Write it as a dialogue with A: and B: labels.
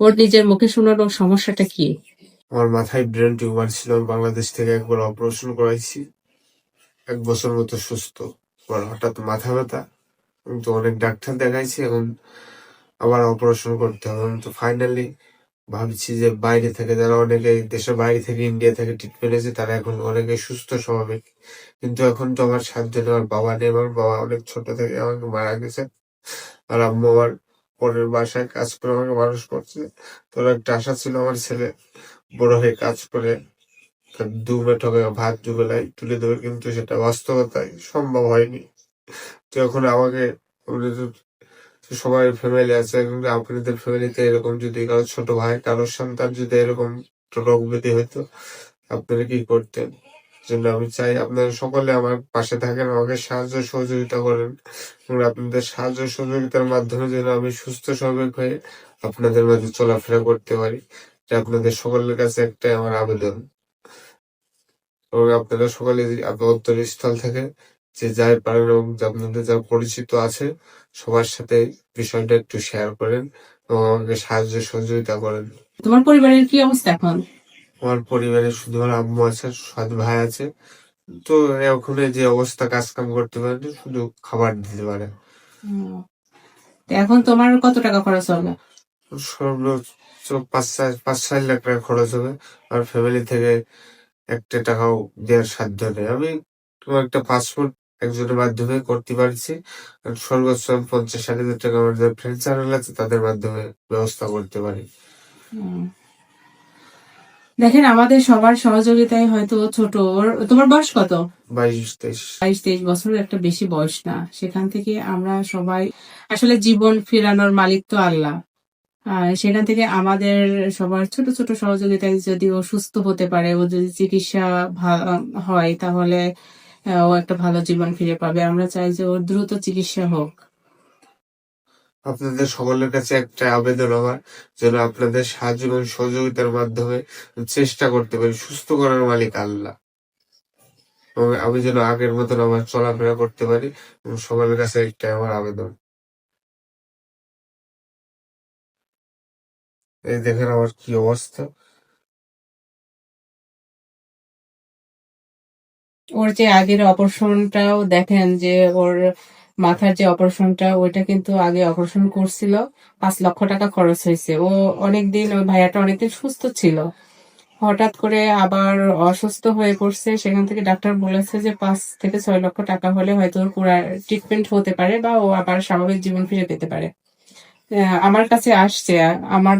A: ওর নিজের মুখে ওর সমস্যাটা কি?
B: আমার মাথায় ব্রেন টিউমার ছিল বাংলাদেশ থেকে একবার অপারেশন করাইছি। এক বছর মতো সুস্থ। এবার হঠাৎ মাথা ব্যথা, আমি তো অনেক ডাক্তার দেখাইছি, এখন আবার অপারেশন করতে হবে। আমি তো ফাইনালি ভাবছি যে বাইরে থেকে যারা অনেকে দেশের বাইরে থেকে ইন্ডিয়া থেকে ট্রিটমেন্ট এসে তারা এখন অনেকে সুস্থ, স্বাভাবিক। কিন্তু এখন তো আমার সাহায্য আমার বাবা নেই, আমার বাবা অনেক ছোট থেকে আমাকে মারা গেছে। আর আম্মু আমার পরের বাসায় কাজ করে আমাকে মানুষ করছে। তোর একটা আশা ছিল আমার ছেলে বড় হয়ে কাজ করে মুঠো করে ভাত দুবেলায় তুলে দেবে, কিন্তু সেটা বাস্তবতায় সম্ভব হয়নি। তো এখন আমাকে সবাই ফ্যামিলি আছে কিন্তু আপনাদের ফ্যামিলিতে এরকম যদি কারও ছোট ভাই কারোর সন্তান যদি এরকম রোগ ব্যাধি হইতো, আপনারা কি করতেন? জন্য আমি চাই আপনারা সকলে আমার পাশে থাকেন, আমাকে সাহায্য সহযোগিতা করেন। এবং আপনাদের সাহায্য সহযোগিতার মাধ্যমে যেন আমি সুস্থ স্বাভাবিক হয়ে আপনাদের মাঝে চলাফেরা করতে পারি। আপনাদের সকলের কাছে একটাই আমার আবেদন। এবং আপনারা সকলে আপনার স্থল থেকে যে যাই পারেন এবং আপনাদের যা পরিচিত আছে, সবার সাথে বিষয়টা একটু শেয়ার করেন এবং আমাকে সাহায্য সহযোগিতা করেন।
A: তোমার পরিবারের কি অবস্থা এখন?
B: আমার পরিবারে শুধু আমার আম্মু আছে সাত ভাই আছে। তো ওখানে যে অবস্থা কাজ কাম করতে পারে না, শুধু খাবার দিতে পারে।
A: এখন তোমার কত টাকা খরচ হবে?
B: সর্বোচ্চ পাঁচ পাঁচ ছয় লাখ টাকা খরচ হবে। আর ফ্যামিলি থেকে একটা টাকাও দেওয়ার সাধ্য নেই। আমি তোমার একটা পাসপোর্ট একজনের মাধ্যমে করতে পারছি। আর সর্বোচ্চ পঞ্চাশ ষাট হাজার টাকা আমার যারা ফ্রেন্ড সার্কেল আছে তাদের মাধ্যমে ব্যবস্থা করতে পারি।
A: হুম। দেখেন আমাদের সবার সহযোগিতায় হয়তো ছোট ওর- তোমার বয়স কত?
B: বাইশ তেইশ।
A: বাইশ তেইশ বছরের একটা বেশি বয়স না। সেখান থেকে আমরা সবাই আসলে জীবন ফেরানোর মালিক তো আল্লাহ। আর সেখান থেকে আমাদের সবার ছোট ছোট সহযোগিতায় যদি ও সুস্থ হতে পারে ও যদি চিকিৎসা হয় তাহলে ও একটা ভালো জীবন ফিরে পাবে। আমরা চাই যে ওর দ্রুত চিকিৎসা হোক।
B: আপনাদের সকলের কাছে একটা আবেদন আমার, যেন আপনাদের সাহায্য এবং সহযোগিতার মাধ্যমে চেষ্টা করতে পারি, সুস্থ করার মালিক আল্লাহ। এবং আমি যেন আগের মতন আমার চলাফেরা করতে পারি, এবং সকলের কাছে একটাই আমার আবেদন। এই দেখেন আমার কি অবস্থা।
A: ওর যে আগের অপারেশনটাও দেখেন যে ওর মাথার যে অপারেশনটা ওইটা কিন্তু আগে অপারেশন করছিল। পাঁচ লক্ষ টাকা খরচ হয়েছে। ও অনেকদিন, ওই ভাইয়াটা অনেকদিন সুস্থ ছিল। হঠাৎ করে আবার অসুস্থ হয়ে পড়ছে। সেখান থেকে ডাক্তার বলেছে যে পাঁচ থেকে ছয় লক্ষ টাকা হলে হয়তো ওর পুরো ট্রিটমেন্ট হতে পারে বা ও আবার স্বাভাবিক জীবন ফিরে পেতে পারে। আমার কাছে আসছে, আমার